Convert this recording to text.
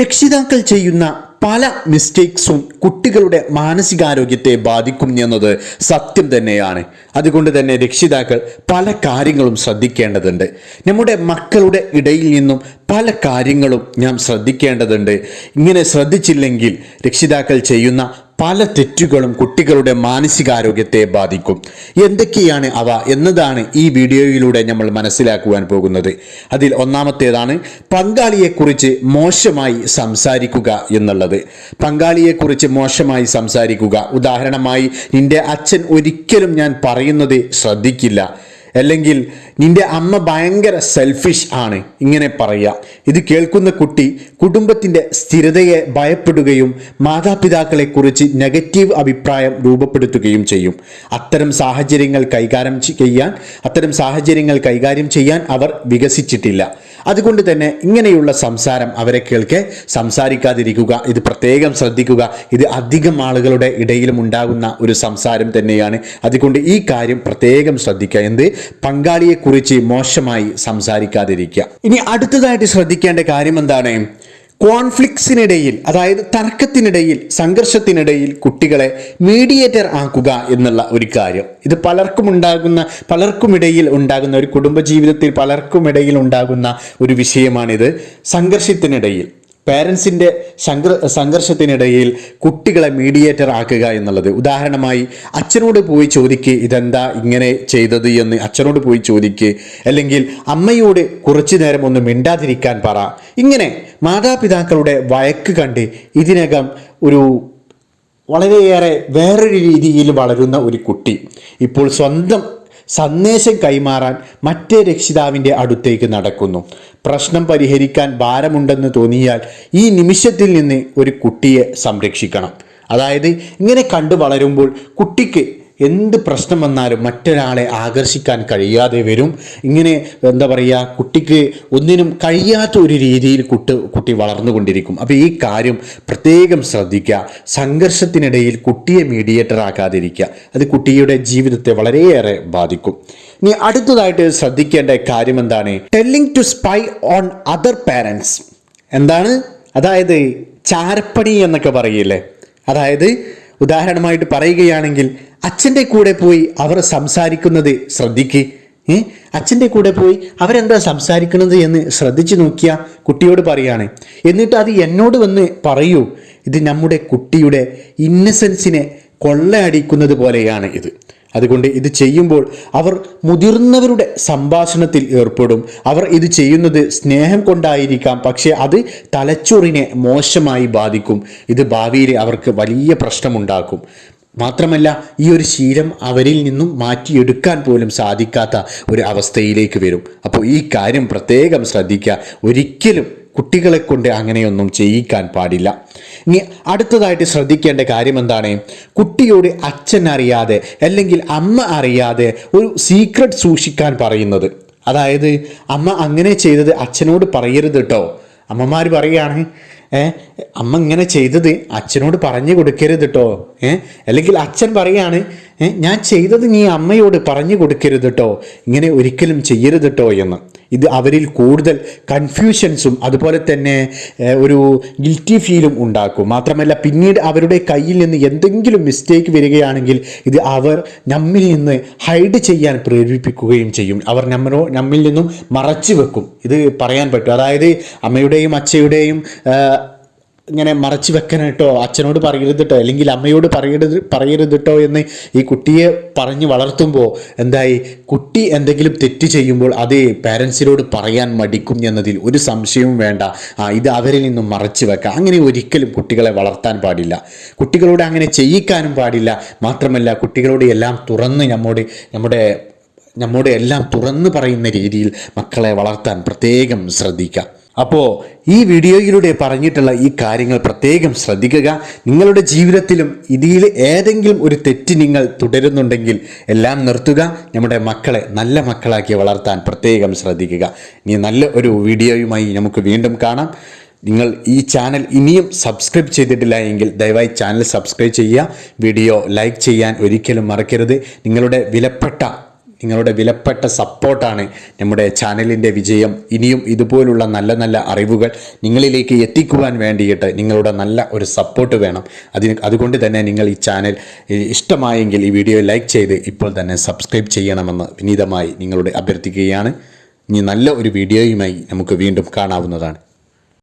രക്ഷിതാക്കൾ ചെയ്യുന്ന പല മിസ്റ്റേക്സും കുട്ടികളുടെ മാനസികാരോഗ്യത്തെ ബാധിക്കും എന്നത് സത്യം തന്നെയാണ്. അതുകൊണ്ട് തന്നെ രക്ഷിതാക്കൾ പല കാര്യങ്ങളും ശ്രദ്ധിക്കേണ്ടതുണ്ട്. നമ്മുടെ മക്കളുടെ ഇടയിൽ നിന്നും പല കാര്യങ്ങളും നാം ശ്രദ്ധിക്കേണ്ടതുണ്ട്. ഇങ്ങനെ ശ്രദ്ധിച്ചില്ലെങ്കിൽ രക്ഷിതാക്കൾ ചെയ്യുന്ന പല തെറ്റുകളും കുട്ടികളുടെ മാനസികാരോഗ്യത്തെ ബാധിക്കും. എന്തൊക്കെയാണ് അവ എന്നതാണ് ഈ വീഡിയോയിലൂടെ നമ്മൾ മനസ്സിലാക്കുവാൻ പോകുന്നത്. അതിൽ ഒന്നാമത്തേതാണ് പങ്കാളിയെക്കുറിച്ച് മോശമായി സംസാരിക്കുക എന്നുള്ളത്. പങ്കാളിയെക്കുറിച്ച് മോശമായി സംസാരിക്കുക. ഉദാഹരണമായി നിന്റെ അച്ഛൻ ഒരിക്കലും ഞാൻ പറയുന്നത് ശ്രദ്ധിക്കില്ല. അല്ലെങ്കിൽ നിന്റെ അമ്മ ഭയങ്കര സെൽഫിഷ് ആണ്. ഇങ്ങനെ പറയുക ഇത് കേൾക്കുന്ന കുട്ടി കുടുംബത്തിന്റെ സ്ഥിരതയെ ഭയപ്പെടുകയും മാതാപിതാക്കളെക്കുറിച്ച് നെഗറ്റീവ് അഭിപ്രായം രൂപപ്പെടുത്തുകയും ചെയ്യും. അത്തരം സാഹചര്യങ്ങൾ കൈകാര്യം ചെയ്യാൻ അത്തരം സാഹചര്യങ്ങൾ കൈകാര്യം ചെയ്യാൻ അവർ വികസിച്ചിട്ടില്ല. അതുകൊണ്ട് തന്നെ ഇങ്ങനെയുള്ള സംസാരം അവരെ കേൾക്കെ സംസാരിക്കാതിരിക്കുക ഇത് പ്രത്യേകം ശ്രദ്ധിക്കുക ഇത് അധികം ആളുകളുടെ ഇടയിലും ഉണ്ടാകുന്ന ഒരു സംസാരം തന്നെയാണ്. അതുകൊണ്ട് ഈ കാര്യം പ്രത്യേകം ശ്രദ്ധിക്കുക എന്ത്? പങ്കാളിയെക്കുറിച്ച് മോശമായി സംസാരിക്കാതിരിക്കുക. ഇനി അടുത്തതായിട്ട് ശ്രദ്ധിക്കേണ്ട കാര്യം എന്താണ്? കോൺഫ്ലിക്ട്സിനിടയിൽ അതായത് തർക്കത്തിനിടയിൽ സംഘർഷത്തിനിടയിൽ കുട്ടികളെ മീഡിയേറ്റർ ആക്കുക എന്നുള്ള ഒരു കാര്യം. ഇത് പലർക്കും ഉണ്ടാകുന്ന പലർക്കുമിടയിൽ ഉണ്ടാകുന്ന ഒരു കുടുംബജീവിതത്തിൽ പലർക്കുമിടയിൽ ഉണ്ടാകുന്ന ഒരു വിഷയമാണിത്. സംഘർഷത്തിനിടയിൽ. പേരൻസിന്റെ ശങ്ക സംഘർഷത്തിനിടയിൽ കുട്ടികളെ മീഡിയേറ്റർ ആക്കുക എന്നുള്ളത്. ഉദാഹരണമായി അച്ഛനോട് പോയി ചോദിക്ക് ഇതെന്താ ഇങ്ങനെ ചെയ്തത്? എന്ന് അച്ഛനോട് പോയി ചോദിക്ക്. അല്ലെങ്കിൽ അമ്മയോട് കുറച്ചു നേരം ഒന്ന് മിണ്ടാതിരിക്കാൻ പറ. ഇങ്ങനെ മാതാപിതാക്കളുടെ വഴക്ക് കണ്ട് ഇതിനകം ഒരു വളരെയേറെ വേറൊരു രീതിയിൽ വളരുന്ന ഒരു കുട്ടി. ഇപ്പോൾ സ്വന്തം സന്ദേശം കൈമാറാൻ മറ്റേ രക്ഷിതാവിന്റെ അടുത്തേക്ക് നടക്കുന്നു. പ്രശ്നം പരിഹരിക്കാൻ ഭാരമുണ്ടെന്ന് തോന്നിയാൽ ഈ നിമിഷത്തിൽ നിന്ന് ഒരു കുട്ടിയെ സംരക്ഷിക്കണം. അതായത് ഇങ്ങനെ കണ്ടു വളരുമ്പോൾ കുട്ടിക്ക് എന്ത് പ്രശ്നം വന്നാലും മറ്റൊരാളെ ആകർഷിക്കാൻ കഴിയാതെ വരും. ഇങ്ങനെ എന്താ പറയുക കുട്ടിക്ക് ഒന്നിനും കഴിയാത്ത ഒരു രീതിയിൽ കുട്ടി കുട്ടി വളർന്നുകൊണ്ടിരിക്കും. അപ്പോൾ ഈ കാര്യം പ്രത്യേകം ശ്രദ്ധിക്കുക. സംഘർഷത്തിനിടയിൽ കുട്ടിയെ മീഡിയേറ്റർ ആക്കാതിരിക്കുക. അത് കുട്ടിയുടെ ജീവിതത്തെ വളരെയേറെ ബാധിക്കും. ഇനി അടുത്തതായിട്ട് ശ്രദ്ധിക്കേണ്ട കാര്യം എന്താണ്? Telling to spy on other parents എന്താണ്? അതായത് ചാരപ്പണി എന്നൊക്കെ പറയില്ലേ? അതായത് ഉദാഹരണമായിട്ട് പറയുകയാണെങ്കിൽ അച്ഛന്റെ കൂടെ പോയി അവർ സംസാരിക്കുന്നത് ശ്രദ്ധിക്ക്. ഏ? അച്ഛന്റെ കൂടെ പോയി അവരെന്താ സംസാരിക്കുന്നത് എന്ന് ശ്രദ്ധിച്ചു നോക്കിയ കുട്ടിയോട് പറയാണ്. എന്നിട്ട് അത് എന്നോട് വന്ന് പറയൂ. ഇത് നമ്മുടെ കുട്ടിയുടെ ഇന്നസെൻസിനെ കൊള്ളയടിക്കുന്നത് പോലെയാണ് ഇത്. അതുകൊണ്ട് ഇത് ചെയ്യുമ്പോൾ അവർ മുതിർന്നവരുടെ സംഭാഷണത്തിൽ ഏർപ്പെടും. അവർ ഇത് ചെയ്യുന്നത് സ്നേഹം കൊണ്ടായിരിക്കാം പക്ഷേ അത് തലച്ചോറിനെ മോശമായി ബാധിക്കും. ഇത് ഭാവിയിൽ അവർക്ക് വലിയ പ്രശ്നമുണ്ടാക്കും. മാത്രമല്ല ഈ ഒരു ശീലം അവരിൽ നിന്നും മാറ്റിയെടുക്കാൻ പോലും സാധിക്കാത്ത ഒരു അവസ്ഥയിലേക്ക് വരും. അപ്പോൾ ഈ കാര്യം പ്രത്യേകം ശ്രദ്ധിക്കുക. ഒരിക്കലും കുട്ടികളെ കൊണ്ട് അങ്ങനെയൊന്നും ചെയ്യിക്കാൻ പാടില്ല. ഇനി അടുത്തതായിട്ട് ശ്രദ്ധിക്കേണ്ട കാര്യം എന്താണ്? കുട്ടിയോട് അച്ഛൻ അറിയാതെ അല്ലെങ്കിൽ അമ്മ അറിയാതെ ഒരു സീക്രട്ട് സൂക്ഷിക്കാൻ പറയുന്നത്. അതായത് അമ്മ അങ്ങനെ ചെയ്തത് അച്ഛനോട് പറയരുത് കേട്ടോ അമ്മമാർ പറയുകയാണ് അമ്മ ഇങ്ങനെ ചെയ്തത് അച്ഛനോട് പറഞ്ഞു കൊടുക്കരുത് കേട്ടോ അല്ലെങ്കിൽ അച്ഛൻ പറയാണ് ഞാൻ ചെയ്തത് നീ അമ്മയോട് പറഞ്ഞു കൊടുക്കരുത് കേട്ടോ ഇങ്ങനെ ഒരിക്കലും ചെയ്യരുത് കേട്ടോ എന്ന്. ഇത് അവരിൽ കൂടുതൽ കൺഫ്യൂഷൻസും അതുപോലെ തന്നെ ഒരു ഗിൽറ്റി ഫീലും ഉണ്ടാക്കും. മാത്രമല്ല പിന്നീട് അവരുടെ കയ്യിൽ നിന്ന് എന്തെങ്കിലും മിസ്റ്റേക്ക് വരികയാണെങ്കിൽ ഇത് അവർ നമ്മിൽ നിന്ന് ഹൈഡ് ചെയ്യാൻ പ്രേരിപ്പിക്കുകയും ചെയ്യും. അവർ നമ്മളോ നമ്മിൽ നിന്നും മറച്ചു വെക്കും. ഇത് പറയാൻ പറ്റും. അതായത് അമ്മയുടെയും അച്ഛയുടെയും ഇങ്ങനെ മറച്ചു വെക്കാനായിട്ടോ അച്ഛനോട് പറയരുത് കേട്ടോ അല്ലെങ്കിൽ അമ്മയോട് പറയരുത് പറയരുത് കേട്ടോ എന്ന് ഈ കുട്ടിയെ പറഞ്ഞ് വളർത്തുമ്പോൾ എന്തായി? കുട്ടി എന്തെങ്കിലും തെറ്റ് ചെയ്യുമ്പോൾ അത് പാരൻസിനോട് പറയാൻ മടിക്കും എന്നതിൽ ഒരു സംശയവും വേണ്ട. ആ ഇത് അവരിൽ നിന്നും മറച്ചു വെക്കുക അങ്ങനെ ഒരിക്കലും കുട്ടികളെ വളർത്താൻ പാടില്ല. കുട്ടികളോട് അങ്ങനെ ചെയ്യിക്കാനും പാടില്ല. മാത്രമല്ല കുട്ടികളോട് എല്ലാം തുറന്ന് നമ്മോട് നമ്മുടെ നമ്മോട് എല്ലാം തുറന്ന് പറയുന്ന രീതിയിൽ മക്കളെ വളർത്താൻ പ്രത്യേകം ശ്രദ്ധിക്കുക അപ്പോൾ ഈ വീഡിയോയിലൂടെ പറഞ്ഞിട്ടുള്ള ഈ കാര്യങ്ങൾ പ്രത്യേകം ശ്രദ്ധിക്കുക. നിങ്ങളുടെ ജീവിതത്തിലും ഇതിൽ ഏതെങ്കിലും ഒരു തെറ്റ് നിങ്ങൾ തുടരുന്നുണ്ടെങ്കിൽ എല്ലാം നിർത്തുക. നമ്മുടെ മക്കളെ നല്ല മക്കളാക്കി വളർത്താൻ പ്രത്യേകം ശ്രദ്ധിക്കുക. ഇനി നല്ല ഒരു വീഡിയോയുമായി നമുക്ക് വീണ്ടും കാണാം. നിങ്ങൾ ഈ ചാനൽ ഇനിയും സബ്സ്ക്രൈബ് ചെയ്തിട്ടില്ല എങ്കിൽ ദയവായി ചാനൽ സബ്സ്ക്രൈബ് ചെയ്യുക. വീഡിയോ ലൈക്ക് ചെയ്യാൻ ഒരിക്കലും മറക്കരുത്. നിങ്ങളുടെ വിലപ്പെട്ട നിങ്ങളുടെ വിലപ്പെട്ട സപ്പോർട്ടാണ് നമ്മുടെ ചാനലിന്റെ വിജയം. ഇനിയും ഇതുപോലുള്ള നല്ല നല്ല അറിവുകൾ നിങ്ങളിലേക്ക് എത്തിക്കുവാൻ വേണ്ടിയിട്ട് നിങ്ങളുടെ നല്ല ഒരു സപ്പോർട്ട് വേണം. അതിന് അതുകൊണ്ട് തന്നെ നിങ്ങൾ ഈ ചാനൽ ഇഷ്ടമായെങ്കിൽ ഈ വീഡിയോ ലൈക്ക് ചെയ്ത് ഇപ്പോൾ തന്നെ സബ്സ്ക്രൈബ് ചെയ്യണമെന്ന് വിനീതമായി നിങ്ങളോട് അഭ്യർത്ഥിക്കുകയാണ്. ഇനി നല്ല ഒരു വീഡിയോയുമായി നമുക്ക് വീണ്ടും കാണാവുന്നതാണ്.